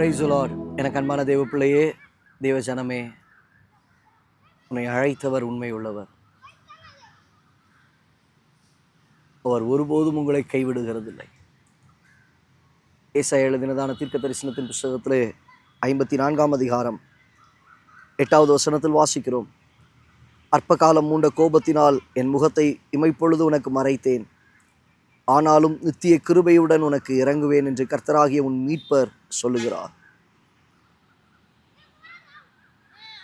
Price Lord எனக்கு அன்பான தேவ பிள்ளையே தேவ ஜனமே உன்னை அழைத்தவர் உண்மை உள்ளவர். அவர் ஒருபோதும் உங்களை கைவிடுகிறதில்லை. ஏசா எழுதினதான தீர்க்க தரிசனத்தின் புஸ்தகத்தில் ஐம்பத்தி நான்காம் அதிகாரம் எட்டாவது வசனத்தில் வாசிக்கிறோம். அற்ப காலம் மூண்ட கோபத்தினால் என் முகத்தை இமைப்பொழுது உனக்கு மறைத்தேன். ஆனாலும் நித்திய கிருபையுடன் உனக்கு இறங்குவேன் என்று கர்த்தராகிய உன் மீட்பர் சொல்லுகிறார்.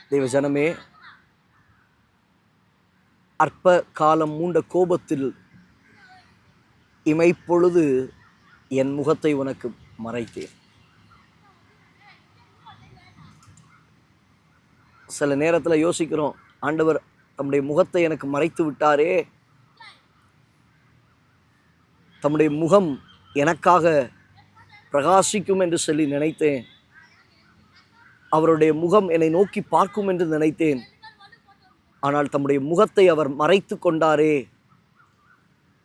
தேவ ஜனமே அற்ப காலம் மூண்ட கோபத்தில் இமைப்பொழுது என் முகத்தை உனக்கு மறைத்தேன். சில நேரத்தில் யோசிக்கிறோம் ஆண்டவர் நம்முடைய முகத்தை எனக்கு மறைத்து விட்டாரே தம்முடைய முகம் எனக்காக பிரகாசிக்கும் என்று சொல்லி நினைத்தேன். அவருடைய முகம் என்னை நோக்கி பார்க்கும் என்று நினைத்தேன். ஆனால் தம்முடைய முகத்தை அவர் மறைத்து கொண்டாரே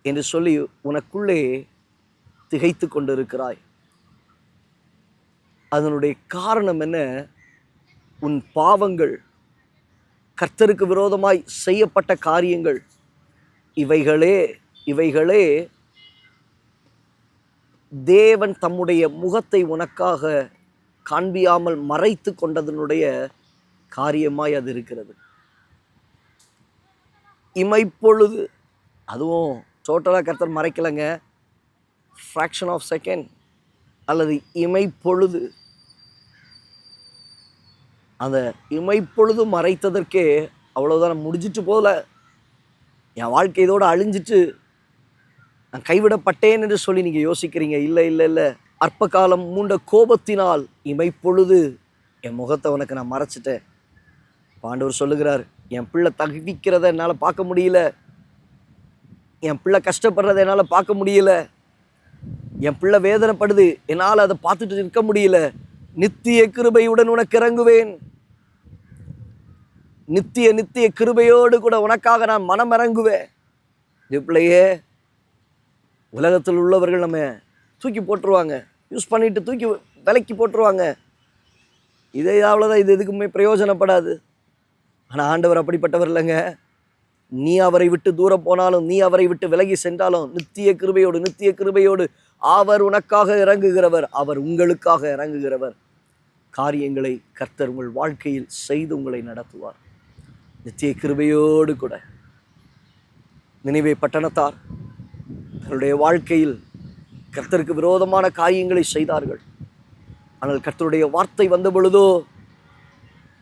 என்று சொல்லி உனக்குள்ளே திகைத்து கொண்டிருக்கிறாய். அதனுடைய காரணம் என்ன? உன் பாவங்கள் கர்த்தருக்கு விரோதமாய் செய்யப்பட்ட காரியங்கள் இவைகளே இவைகளே தேவன் தம்முடைய முகத்தை உனக்காக காண்பியாமல் மறைத்து கொண்டதனுடைய காரியமாய் அது இருக்கிறது. இமைப்பொழுது அதுவும் டோட்டலாக கர்த்தர் மறைக்கலைங்க. ஃப்ராக்ஷன் ஆஃப் செகண்ட் அல்லது இமைப்பொழுது அந்த இமைப்பொழுது மறைத்ததற்கே அவ்வளோதான் முடிஞ்சிட்டு போகல. என் வாழ்க்கை இதோடு அழிஞ்சிட்டு நான் கைவிடப்பட்டேன் என்று சொல்லி நீங்கள் யோசிக்கிறீங்க. இல்லை இல்லை இல்லை. அற்ப காலம் மூண்ட கோபத்தினால் இமைப்பொழுது என் முகத்தை உனக்கு நான் மறைச்சிட்டேன். பாண்டவர் சொல்லுகிறார் என் பிள்ளை தகுதிக்கிறத என்னால் பார்க்க முடியல. என் பிள்ளை கஷ்டப்படுறத என்னால் பார்க்க முடியல. என் பிள்ளை வேதனைப்படுது என்னால் அதை பார்த்துட்டு இருக்க முடியல. நித்திய கிருபையுடன் உனக்கு இறங்குவேன். நித்திய நித்திய கிருபையோடு கூட உனக்காக நான் மனம் இறங்குவேன். இது பிள்ளையே உலகத்தில் உள்ளவர்கள் நம்ம தூக்கி போட்டுருவாங்க. யூஸ் பண்ணிட்டு தூக்கி விலைக்கு போட்டுருவாங்க. இதே அவ்வளோதான் இது எதுக்குமே பிரயோஜனப்படாது. ஆனால் ஆண்டவர் அப்படிப்பட்டவர் இல்லைங்க. நீ அவரை விட்டு தூரம் போனாலும் நீ அவரை விட்டு விலகி சென்றாலும் நித்திய கிருபையோடு நித்திய கிருபையோடு அவர் உனக்காக இறங்குகிறவர் அவர் உங்களுக்காக இறங்குகிறவர். காரியங்களை கர்த்தர் உங்கள் வாழ்க்கையில் செய்து உங்களை நடத்துவார். நித்திய கிருபையோடு கூட. நினைவே பட்டணத்தார். தன்னுடைய வாழ்க்கையில் கர்த்தருக்கு விரோதமான காரியங்களை செய்தார்கள். ஆனால் கர்த்தருடைய வார்த்தை வந்த பொழுதோ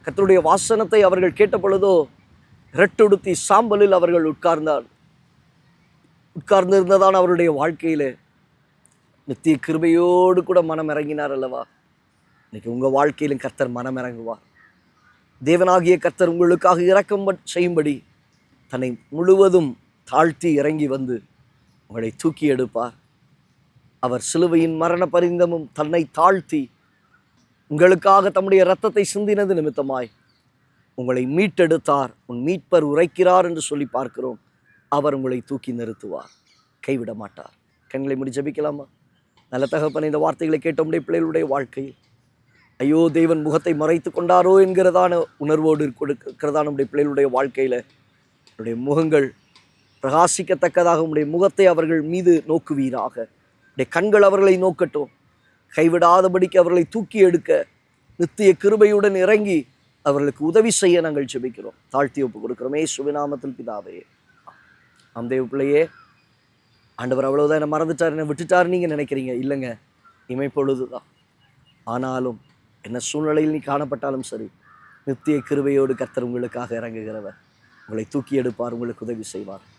கர்த்தருடைய வாசனத்தை அவர்கள் கேட்ட பொழுதோ ரெட்டுடுத்தி சாம்பலில் அவர்கள் உட்கார்ந்தார். உட்கார்ந்திருந்ததான் அவருடைய வாழ்க்கையில் நித்திய கிருபையோடு கூட மனம் இறங்கினார் அல்லவா? இன்றைக்கி உங்கள் வாழ்க்கையிலும் கர்த்தர் மனம் இறங்குவார். தேவனாகிய கர்த்தர் உங்களுக்காக இரக்கம் செய்யும்படி தன்னை முழுவதும் தாழ்த்தி இறங்கி வந்து உங்களை தூக்கி எடுப்பார். அவர் சிலுவையின் மரண பரிந்தமும் தன்னை தாழ்த்தி உங்களுக்காக தம்முடைய இரத்தத்தை சிந்தினது நிமித்தமாய் உங்களை மீட்டெடுத்தார் உன் மீட்பர் உரைக்கிறார் என்று சொல்லி பார்க்கிறோம். அவர் உங்களை தூக்கி நிறுத்துவார் கைவிட மாட்டார். கண்களை முடி ஜபிக்கலாமா? நல்ல தகப்பன் இந்த வார்த்தைகளை கேட்ட உடைய பிள்ளைகளுடைய வாழ்க்கையில். ஐயோ தேவன் முகத்தை மறைத்து கொண்டாரோ என்கிறதான உணர்வோடு கொடுக்கிறதான நம்முடைய பிள்ளைகளுடைய வாழ்க்கையில் என்னுடைய முகங்கள் பிரகாசிக்கத்தக்கதாக உடைய முகத்தை அவர்கள் மீது நோக்குவீராக. உடைய கண்கள் அவர்களை நோக்கட்டும். கைவிடாதபடிக்கு அவர்களை தூக்கி எடுக்க நித்திய கிருபையுடன் இறங்கி அவர்களுக்கு உதவி செய்ய நாங்கள் ஜெபிக்கிறோம். தாழ்த்தி ஒப்பு கொடுக்குறோமே. சுவிநாமத்தில் பிதாவே. ஆம் தேவ பிள்ளையே ஆண்டவர் அவ்வளோதான் என்னை மறந்துட்டார் என்ன விட்டுட்டார் நீங்கள் நினைக்கிறீங்க? இல்லைங்க. இமைப்பொழுது தான் ஆனாலும் என்ன சூழ்நிலையில் நீ காணப்பட்டாலும் சரி நித்திய கிருபையோடு கர்த்தர் உங்களுக்காக இறங்குகிறவர். உங்களை தூக்கி எடுப்பார் உங்களுக்கு உதவி செய்வார்.